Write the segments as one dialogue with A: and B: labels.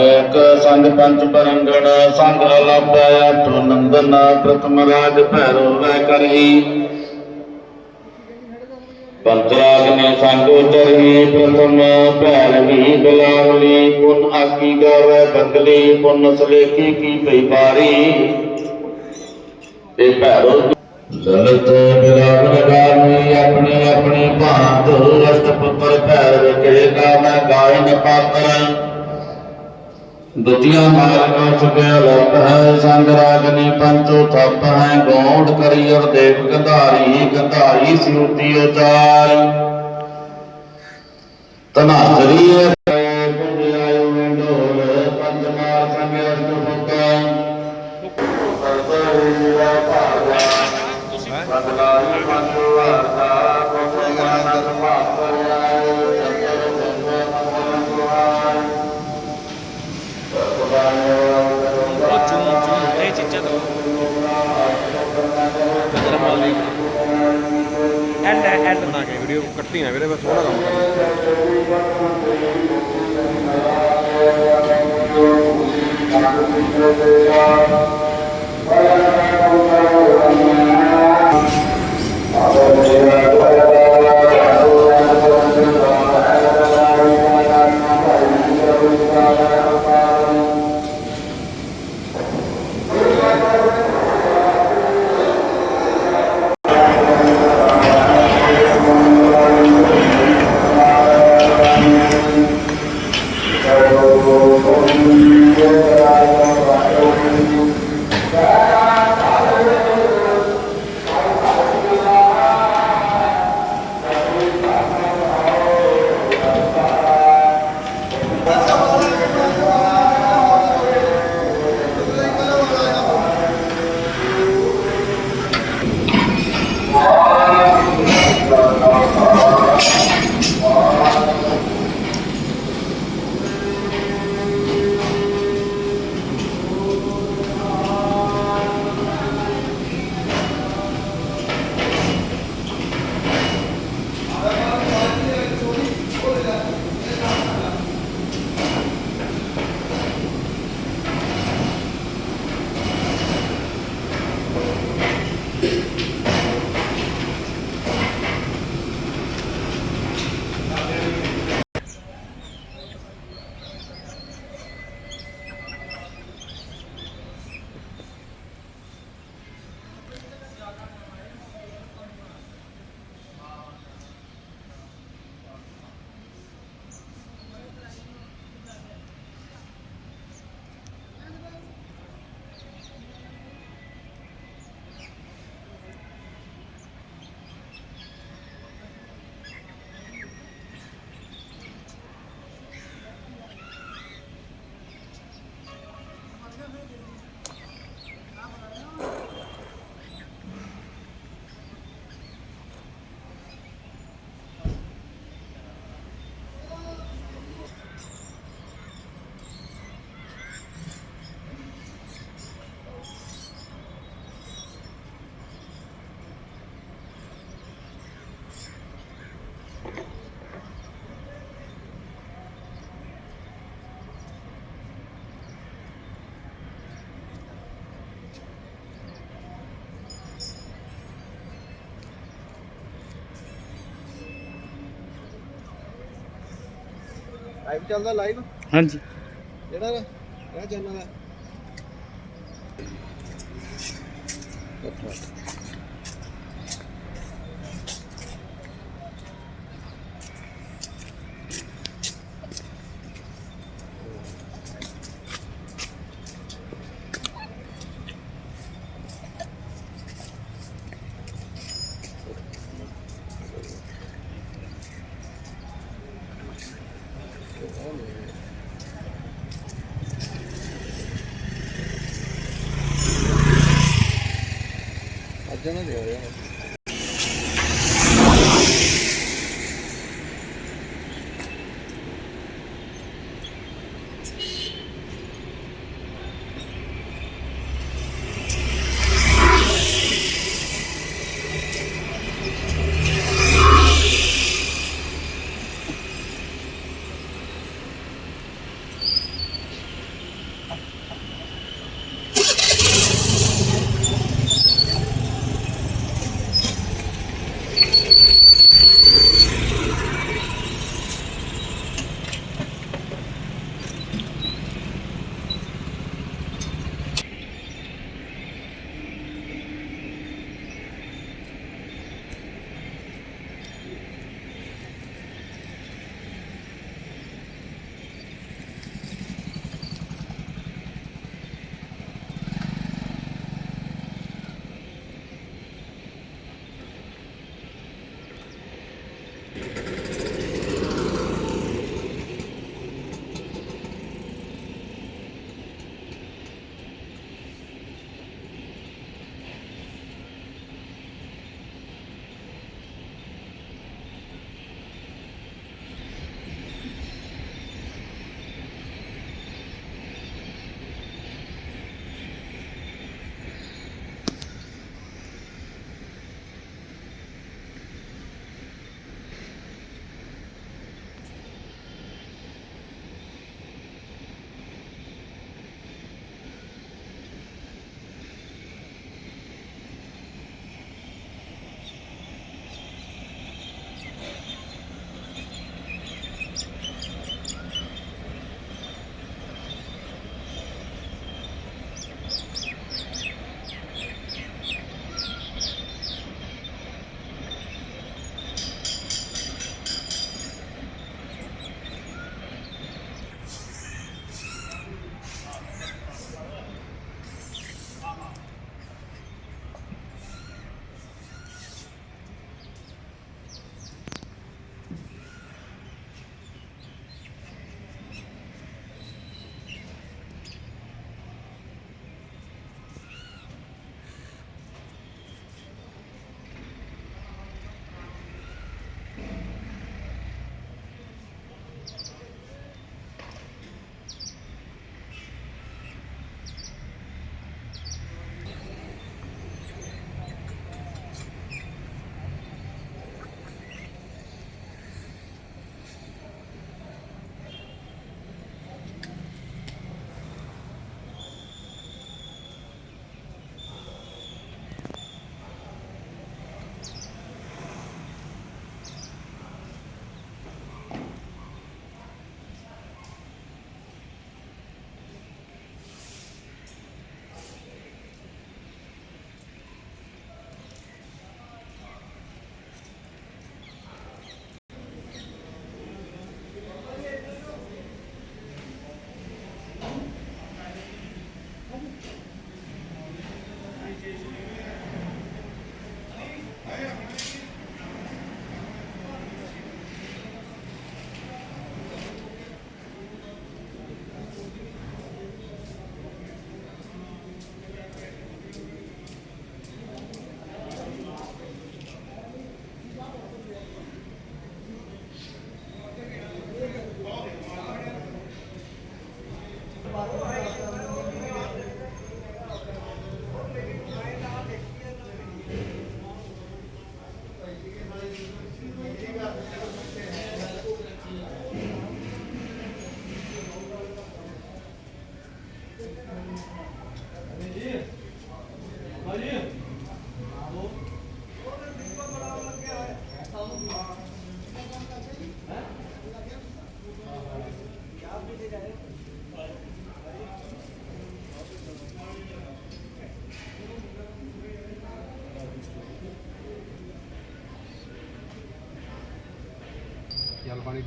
A: ਇੱਕ ਸੰਗ ਪੰਚ ਪਰੰਗਣ, ਸੰਗ ਅਲਪੈ ਅਤੁ ਨੰਦਨ ਪ੍ਰਥਮ ਰਾਜ ਭੈਰੋ ਵੈ ਕਰਹੀ ਪੰਚਰਾਗਨੇ ਸੰਗ ਉਚਰਹੀ, ਪ੍ਰਥਮ ਭੈਰਵੀ ਬਿਲਾਵਲੀ, ਪੁਨ ਆਕੀ ਗਾਵੇ ਬੰਗਲੀ, ਪੁਨ ਸਲੇਖੀ ਕੀ ਪਈ ਬਾਰੀ। ਤੇ ਭੈਰੋ ਲਲਤ ਬਿਲਾਵਲ ਗਾਮੀ ਆਪਣੀ ਆਪਣੀ ਭਾਂਤ ਅਸ਼ਟ ਪੁੱਤਰ ਭੈਰਵ ਕੇ ਗਾਵੇ, ਗਾਇਨ ਪਾਤਰ। ਦੁਤੀਆ ਮਾਰਗ ਸੁਖਿਆ ਲੋਕ ਹੈ, ਸੰਗ ਰਾਗਨੀ ਪੰਚੋ ਥੱਪ ਹੈ, ਗੋਂਡ ਕਰੀ ਅਰ ਦੇਵ ਗੰਧਾਰੀ ਗੰਧਾਰੀ ਸਿਉਤੀ ਉਚਾਰ ਤਨਾਸਰੀ
B: ਕਦਰ ਮਾਲੀ ਐਂਡ ਐਂਡ ਬਣਾ ਕੇ ਵੀਡੀਓ ਕੱਟਣੀ ਨਾ ਵੀਰੇ ਬਸ ਸੋਹਣਾ ਕੰਮ Thank you. ਲਾਈਵ ਚੱਲਦਾ ਲਾਈਵ
A: ਹਾਂਜੀ।
B: ਜਿਹੜਾ ਕਿਹੜਾ ਚੈਨਲ ਹੈ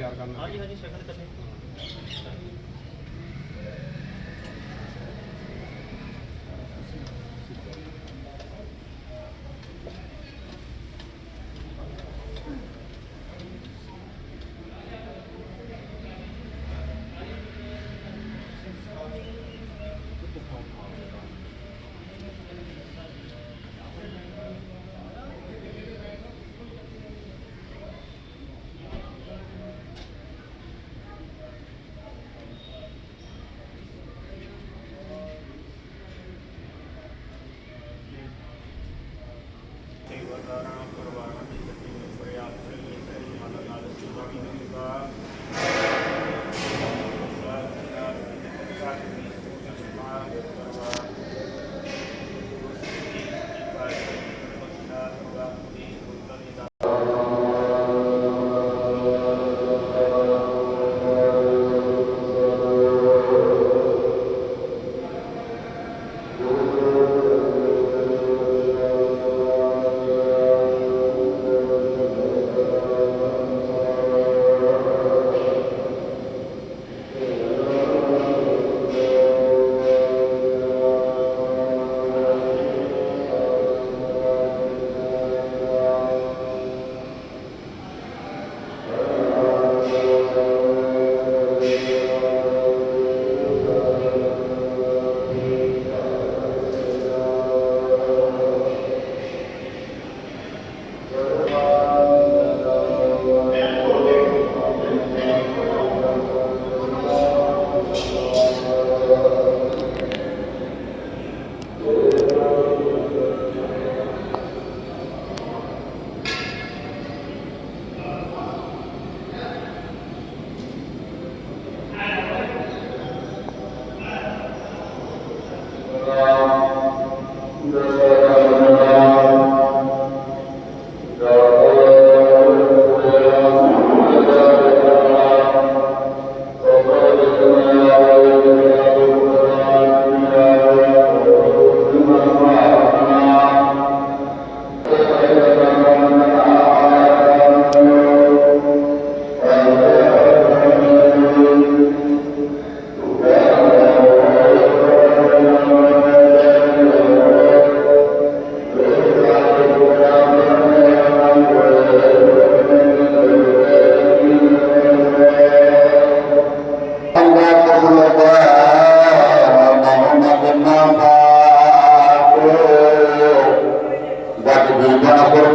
C: ਤਿਆਰ ਕਰਨਾ।
A: ਹਾਂਜੀ ਹਾਂਜੀ ਸ਼ਗਨ ਕਰਨੇ।